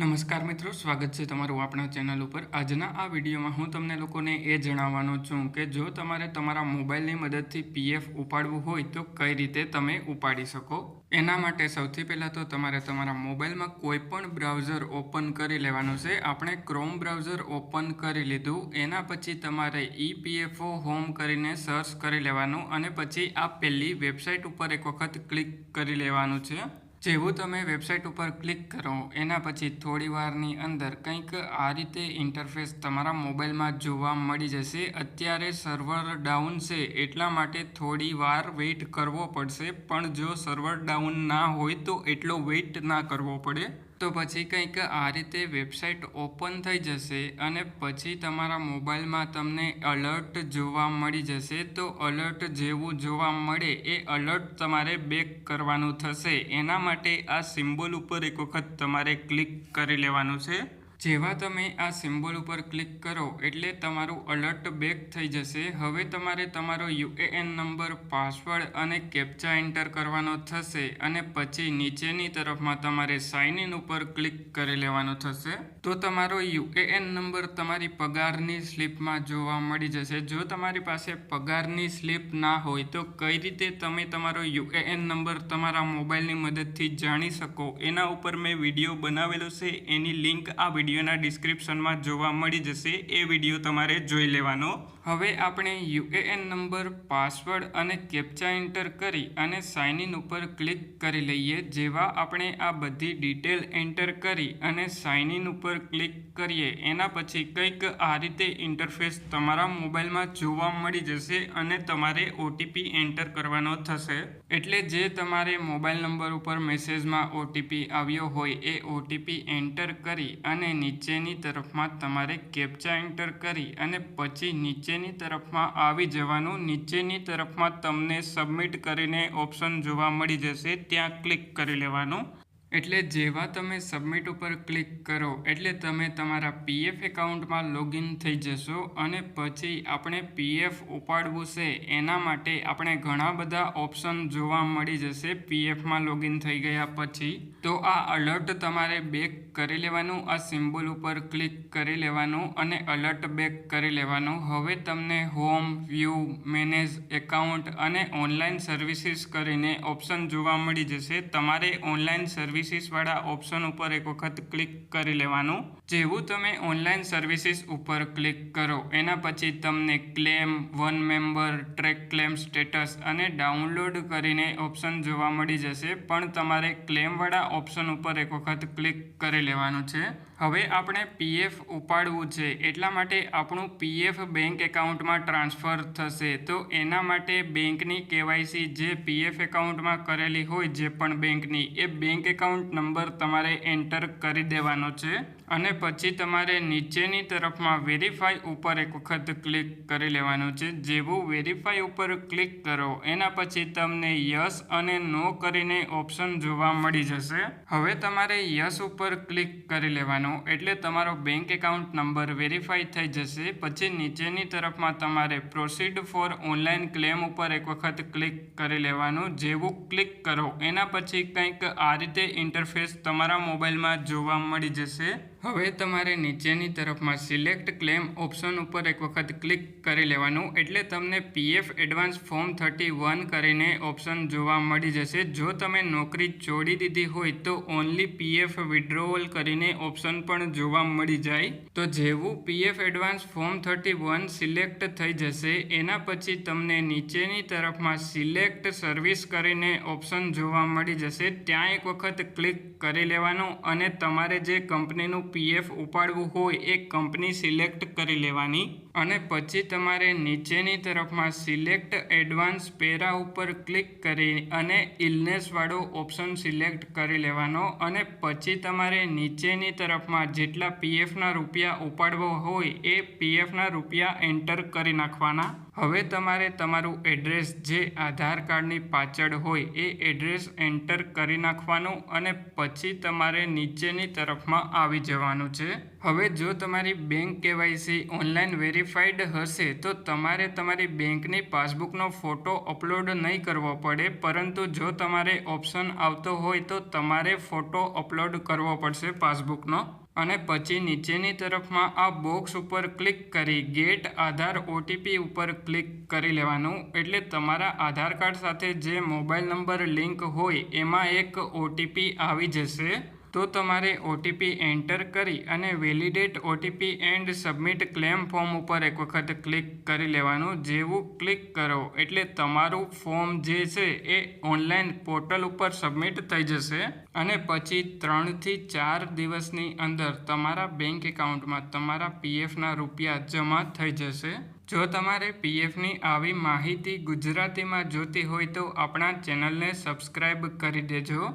નમસ્કાર મિત્રો, સ્વાગત છે તમારું આપણા ચેનલ ઉપર. આજના આ વિડીયોમાં હું તમને લોકોને એ જણાવવાનો છું કે જો તમારે તમારા મોબાઈલની મદદથી પીએફ ઉપાડવું હોય તો કઈ રીતે તમે ઉપાડી શકો? એના માટે સૌથી પહેલાં તો તમારે તમારા મોબાઈલમાં કોઈ પણ બ્રાઉઝર ઓપન કરી લેવાનું છે. આપણે ક્રોમ બ્રાઉઝર ઓપન કરી લીધું, એના પછી તમારે ઈપીએફઓ હોમ કરીને સર્ચ કરી લેવાનું અને પછી આ પહેલી વેબસાઇટ ઉપર એક વખત ક્લિક કરી લેવાનું છે. જેવું તમે વેબસાઇટ ઉપર ક્લિક કરો, એના પછી થોડી વારની અંદર કંઈક આ રીતે ઇન્ટરફેસ તમારા મોબાઈલમાં જોવા મળી જશે. અત્યારે સર્વર ડાઉન છે, એટલા માટે થોડી વાર વેઇટ કરવો પડશે. પણ જો સર્વર ડાઉન ના હોય તો એટલો વેઇટ ના કરવો પડે. તો પછી કંઈક આ રીતે વેબસાઇટ ઓપન થઈ જશે અને પછી તમારા મોબાઈલમાં તમને અલર્ટ જોવા મળી જશે. તો અલર્ટ જેવું જોવા મળે એ અલર્ટ તમારે બેક કરવાનું થશે. એના માટે આ સિમ્બોલ ઉપર એક વખત તમારે ક્લિક કરી લેવાનું છે. જેવા તમે આ સિમ્બોલ ઉપર ક્લિક કરો એટલે તમારું અલર્ટ બેક થઈ જશે. હવે તમારે તમારો યુએએન નંબર પાસવર્ડ અને કેપ્ચા એન્ટર કરવાનો થશે અને પછી નીચેની તરફમાં તમારે સાઇન ઇન ઉપર ક્લિક કરી લેવાનો થશે. તો તમારો યુએએન નંબર તમારી પગારની સ્લીપમાં જોવા મળી જશે. જો તમારી પાસે પગારની સ્લીપ ના હોય તો કઈ રીતે તમે તમારો યુએએન નંબર તમારા મોબાઈલની મદદથી જાણી શકો? એના ઉપર મેં વીડિયો બનાવેલો છે. એની લિંક આ વીડિયો વિડીયોના ડિસ્ક્રિપ્શનમાં જોવા મળી જશે, એ વીડિયો તમારે જોઈ લેવાનો. હવે આપણે યુએએન નંબર, પાસવર્ડ અને કેપ્ચા એન્ટર કરી અને સાઇન ઇન ઉપર ક્લિક કરી લઈએ, જેવા આપણે આ બધી ડિટેલ એન્ટર કરી અને સાઇન ઇન ઉપર ક્લિક કરીએ. એના પછી કંઈક આ રીતે ઇન્ટરફેસ તમારા મોબાઈલમાં જોવા મળી જશે અને તમારે ઓટીપી એન્ટર કરવાનો થશે. એટલે જે તમારે મોબાઈલ નંબર ઉપર મેસેજમાં ઓટીપી આવ્યો હોય, એ ઓટીપી એન્ટર કરી અને નીચેની તરફમાં તમારે કેપ્ચા એન્ટર કરી અને પછી નીચેની તરફમાં આવી જવાનું. નીચેની તરફમાં તમને સબમિટ કરીને ઓપ્શન જોવા મળી જશે. ત્યાં ક્લિક કરી લેવાનું. એટલે જેવા તમે સબમિટ ઉપર ક્લિક કરો, એટલે તમે તમારા પીએફ એકાઉન્ટમાં લોગિન થઈ જશો અને પછી આપણે પીએફ ઉપાડવું છે, એના માટે આપણે ઘણા બધા ઓપ્શન જોવા મળી જશે પીએફમાં લોગિન થઈ ગયા પછી. તો આ અલર્ટ તમારે બેક કરી લેવાનું, આ સિમ્બોલ ઉપર ક્લિક કરી લેવાનું અને અલર્ટ બેક કરી લેવાનું. હવે તમને હોમ વ્યૂ મેનેજ એકાઉન્ટ અને ઓનલાઈન સર્વિસીસ કરીને ઓપ્શન જોવા મળી જશે. તમારે ઓનલાઈન સર્વિસ સર્વિસીસવાળા ઓપ્શન ઉપર એક વખત ક્લિક કરી લેવાનું. જેવું તમે ઓનલાઈન સર્વિસીસ ઉપર ક્લિક કરો, એના પછી તમને claim one member track claim status અને ડાઉનલોડ કરીને ઓપ્શન જોવા મળી જશે. પણ તમારે ક્લેમવાળા ઓપ્શન ઉપર એક વખત ક્લિક કરી લેવાનું છે. હવે આપણે પીએફ ઉપાડવું છે. એટલા માટે આપણું પીએફ બેંક એકાઉન્ટમાં ટ્રાન્સફર થશે. તો એના માટે બેંકની કેવાયસી જે પીએફ એકાઉન્ટમાં કરેલી હોય, જે પણ બેંકની એ બેંક એકાઉન્ટ નંબર તમારે એન્ટર કરી દેવાનો છે અને પછી તમારે નીચેની તરફમાં વેરીફાઈ ઉપર એક વખત ક્લિક કરી લેવાનું છે. જેવું વેરીફાઈ ઉપર ક્લિક કરો, એના પછી તમને યસ અને નો કરીને ઓપ્શન જોવા મળી જશે. હવે તમારે યસ ઉપર ક્લિક કરી લેવાનું, એટલે તમારો બેંક એકાઉન્ટ નંબર વેરીફાઈ થઈ જશે. પછી નીચેની તરફમાં તમારે પ્રોસીડ ફોર ઓનલાઈન ક્લેમ ઉપર એક વખત ક્લિક કરી લેવાનું. જેવું ક્લિક કરો, એના પછી કંઈક આ રીતે ઇન્ટરફેસ તમારા મોબાઈલમાં જોવા મળી જશે. હવે તમારે નીચેની તરફમાં સિલેક્ટ ક્લેમ ઓપ્શન ઉપર એક વખત ક્લિક કરી લેવાનું, એટલે તમને PF advance form thirty one કરીને ઓપ્શન જોવા મળી જશે. જો તમે નોકરી છોડી દીધી હોય તો ઓનલી પીએફ વિડ્રોવલ કરીને ઓપ્શન પણ જોવા મળી જાય. તો જેવું PF advance form thirty one select થઈ જશે, એના પછી તમને નીચેની તરફમાં સિલેક્ટ સર્વિસ કરીને ઓપ્શન જોવા મળી જશે. ત્યાં એક વખત ક્લિક કરી લેવાનું અને તમારે જે કંપનીનું પીએફ ઉપાડવું હોય એ કંપની સિલેક્ટ કરી લેવાની અને પછી તમારે નીચેની તરફમાં સિલેક્ટ એડવાન્સ પેરા ઉપર ક્લિક કરી અને ઇલનેસવાળો ઓપ્શન સિલેક્ટ કરી લેવાનો અને પછી તમારે નીચેની તરફમાં જેટલા પીએફના રૂપિયા ઉપાડવો હોય એ પીએફના રૂપિયા એન્ટર કરી નાખવાના. હવે તમારે તમારું એડ્રેસ જે આધાર કાર્ડની પાછળ હોય એ એડ્રેસ એન્ટર કરી નાખવાનું અને પછી તમારે નીચેની તરફમાં આવી જવાનું છે. હવે જો તમારી બેંક કેવાયસી ઓનલાઈન વેરીફાઈડ હશે તો તમારે તમારી બેંકની પાસબુકનો ફોટો અપલોડ નહીં કરવો પડે, પરંતુ જો તમારે ઓપ્શન આવતો હોય તો તમારે ફોટો અપલોડ કરવો પડશે પાસબુકનો. અને પછી નીચેની તરફમાં આ બોક્સ ઉપર ક્લિક કરી ગેટ આધાર ઓટીપી ઉપર ક્લિક કરી લેવાનું. એટલે તમારા આધાર કાર્ડ સાથે જે મોબાઈલ નંબર લિંક હોય, એમાં એક ઓટીપી આવી જશે. તો તમારે ઓટીપી એન્ટર કરી અને validate OTP and submit claim form ઉપર એક વખત ક્લિક કરી લેવાનું. જેવું ક્લિક કરો એટલે તમારું ફોર્મ જે છે એ ઓનલાઈન પોર્ટલ ઉપર સબમિટ થઈ જશે અને પછી ત્રણથી ચાર દિવસની અંદર તમારા બેંક એકાઉન્ટમાં તમારા પીએફના રૂપિયા જમા થઈ જશે. જો તમારે પીએફની આવી માહિતી ગુજરાતીમાં જોતી હોય તો આપણા ચેનલને સબસ્ક્રાઈબ કરી દેજો.